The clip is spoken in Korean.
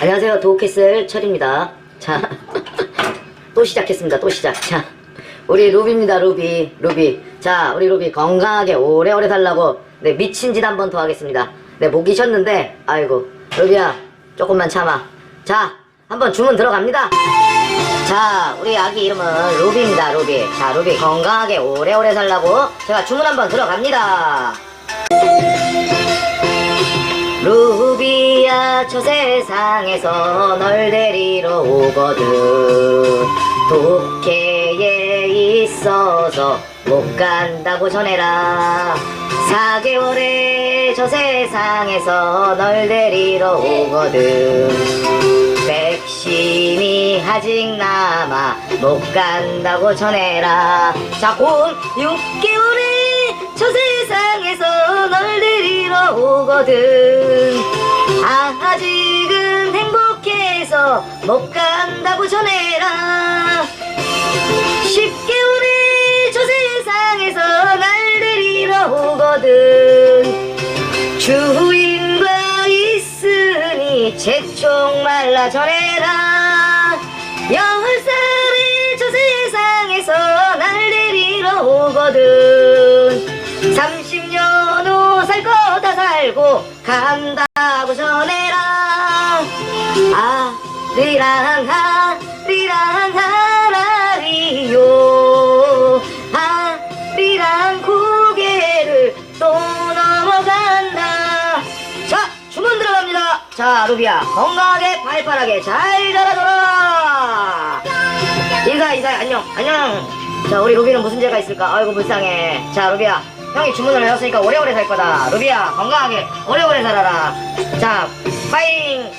안녕하세요. 도우캐슬 철입니다. 자, 또 시작했습니다. 또 시작. 자, 우리 루비입니다. 루비, 루비. 자, 우리 루비 건강하게 오래오래 살라고 네 미친 짓 한 번 더 하겠습니다. 네 목이 쉬었는데, 아이고, 루비야, 조금만 참아. 자, 한번 주문 들어갑니다. 자, 우리 아기 이름은 루비입니다. 루비. 자, 루비 건강하게 오래오래 살라고 제가 주문 한번 들어갑니다. 저 세상에서 널 데리러 오거든. 독해에 있어서 못 간다고 전해라. 4개월에 저 세상에서 널 데리러 오거든. 백신이 아직 남아 못 간다고 전해라. 자곧 6개월에 저 세상에서 널 데리러 오거든 아직은 행복해서 못 간다고 전해라. 10개월에 저 세상에서 날 데리러 오거든. 주인과 있으니 재촉 말라 전해라. 열살 다 살고 간다고 전해라. 아리랑 하리랑 하라리요. 아리랑 고개를 또 넘어간다. 자 주문 들어갑니다. 자 루비야 건강하게 팔팔하게 잘 자라줘라. 인사 인사 안녕 안녕. 자 우리 루비는 무슨 죄가 있을까? 아이고 불쌍해. 자 루비야 형이 주문을 해줬으니까 오래오래 살 거다. 루비야 건강하게 오래오래 살아라. 자 파이팅